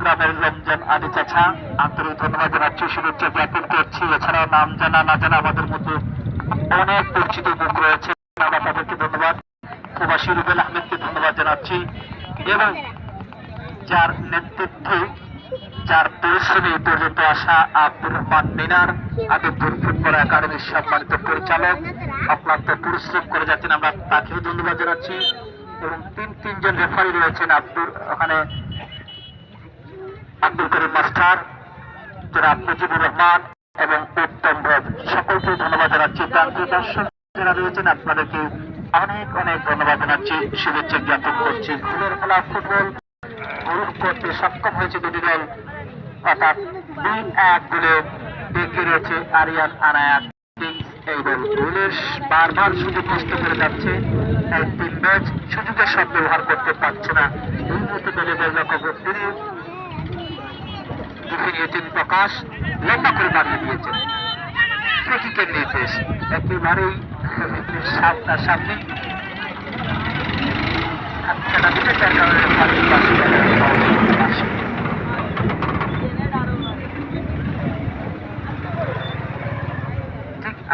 গ্রামের রমজান আলী চাচা, আন্তরিক ধন্যবাদ জানাচ্ছি, শুভেচ্ছা জ্ঞাপন করছি। এছাড়াও নাম জানা, না জানা আমাদের মধ্যে অনেক পরিচিত মুখ রয়েছে। তাদেরকে ধন্যবাদ। প্রবাসী রুবেল আহমেদকে ধন্যবাদ জানাচ্ছি। এবং যার নেতৃত্বে, যার পরিশ্রমে পর্যন্ত আসা আব্দুর রহমান মিনার, আদিপুর ফুটবল একাডেমির সম্মানিত পরিচালক, অক্লান্ত পরিশ্রম করে যাচ্ছেন, আমরা তাকেও ধন্যবাদ জানাচ্ছি। এবং তিন, তিনজন রেফারি রয়েছেন আব্দুর, ওখানে আব্দুল করিম মাস্টার, জনাব মুজিবুর রহমান এবং উত্তম ভোগ সকলকে ধন্যবাদ জানাচ্ছি। প্রান্তীয় দর্শক যারা রয়েছেন, আপনাদেরকে অনেক অনেক ধন্যবাদ জানাচ্ছি। শুভেচ্ছা জ্ঞাপন করছি। ফুলের খেলা ফুটবল গ্রহণ করতে সক্ষম হয়েছে দুটি দল। অর্থাৎ দুই এক গোলে এগিয়ে রয়েছে আরিয়ান আনায়াত। এই দল গোলের বারবার সুযোগ নষ্ট করে যাচ্ছে। এই তিন ম্যাচ সুযোগের সব ব্যবহার করতে পারছে না। এই মুহূর্তে দলের গোলরক্ষক তিনি নিয়েছেন প্রকাশ লম্বা করে বাড়িয়ে দিয়েছেন। প্রতীকের নির্দেশ একেবারেই সামনা সামনে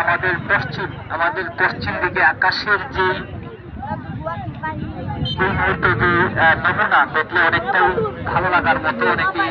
আমাদের পশ্চিম আমাদের পশ্চিম দিকে আকাশের যে এই মুহূর্তে যে নমুনা, দেখলে অনেকটাই ভালো লাগার মতো অনেকেই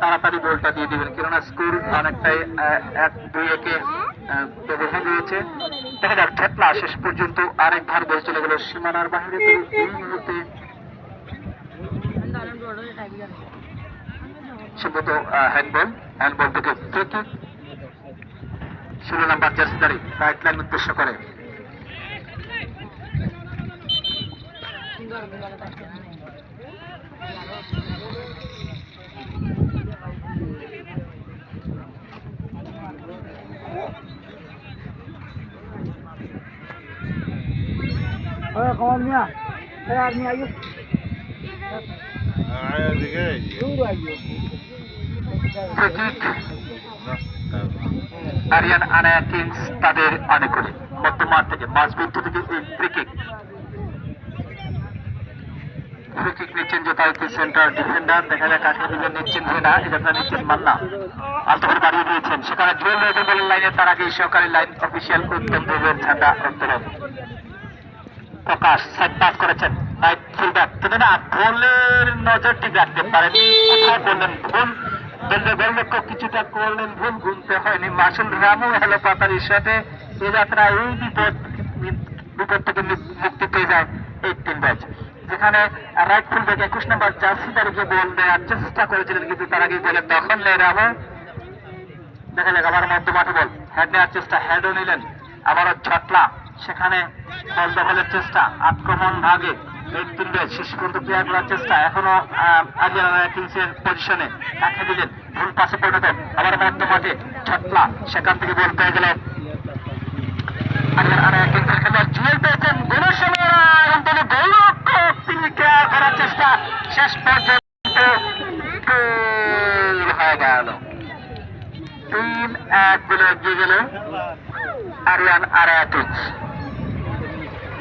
তাড়াতাড়ি বলটা দিয়ে দিবেন। কেননা স্কুল অনেকটাই এক দুই একে ব্যবধান রয়েছে দেখা যাক ঠেটলা শেষ পর্যন্ত আরেক আরেকবার বল চলে গেল সীমানার বাইরে। তো এই মুহূর্তে সম্ভবত হ্যান্ডবল হ্যান্ডবল থেকে ফ্রি কিক ষোলো নাম্বার জার্সিদারি রাইট লাইন উদ্দেশ্য করে। Eh, Eh, Mia ayo. Ayo sige. Tunggu ayo. Free kick Aryan Anaya Kings তাদের অনুকূলে মধ্যমাঠ থেকে মাঝবিদ্ধ থেকে এই ফ্রি কিক ফ্রি কিক নিচ্ছেন যথারীতি সেন্টার ডিফেন্ডার দেখা যাক কাকে দিকে নিচ্ছেন ভেনা এটা নিচ্ছেন মান্না। আলতো করে বাড়িয়ে দিয়েছেন। সেখানে জুয়েল রয়েছে বলেন লাইনে তার আগে সহকারী লাইন অফিসিয়াল উত্তম দেবের ঝান্ডা উত্তোলন প্রকাশ সাইড পাস করেছেন রাইট ফুলব্যাক রাখতে পারেনি। কোথায় করলেন ভুল কিছুটা করলেন ভুল, গুনতে হয়নি। মাসুল সাথে এ যাত্রা এই বিপদ বিপদ থেকে মুক্তি পেয়ে যায় এই তিন ম্যাচ যেখানে রাইট ফুলব্যাক একুশ নম্বর জার্সি তারিখে বল দেওয়ার চেষ্টা করেছিলেন, কিন্তু তারা আগে বলে দখল নেয় রামও দেখা যাক আবার মধ্য মাঠে বল। হেড নেওয়ার চেষ্টা, হেডও নিলেন। আবারও ছটলা সেখানে দখলের চেষ্টা আক্রমণ ভাগে শেষ পর্যন্ত ক্রিয়া করার চেষ্টা এখনও আরিয়ানা পজিশনে রাখে দিলেন। ভুল পাশে পরিণত আবার মধ্য মাঠে ছটলা সেখান থেকে বল পেয়ে গেল। তিন এক গোলে এগিয়ে গেল। আরিয়ান আরায়াতুজ।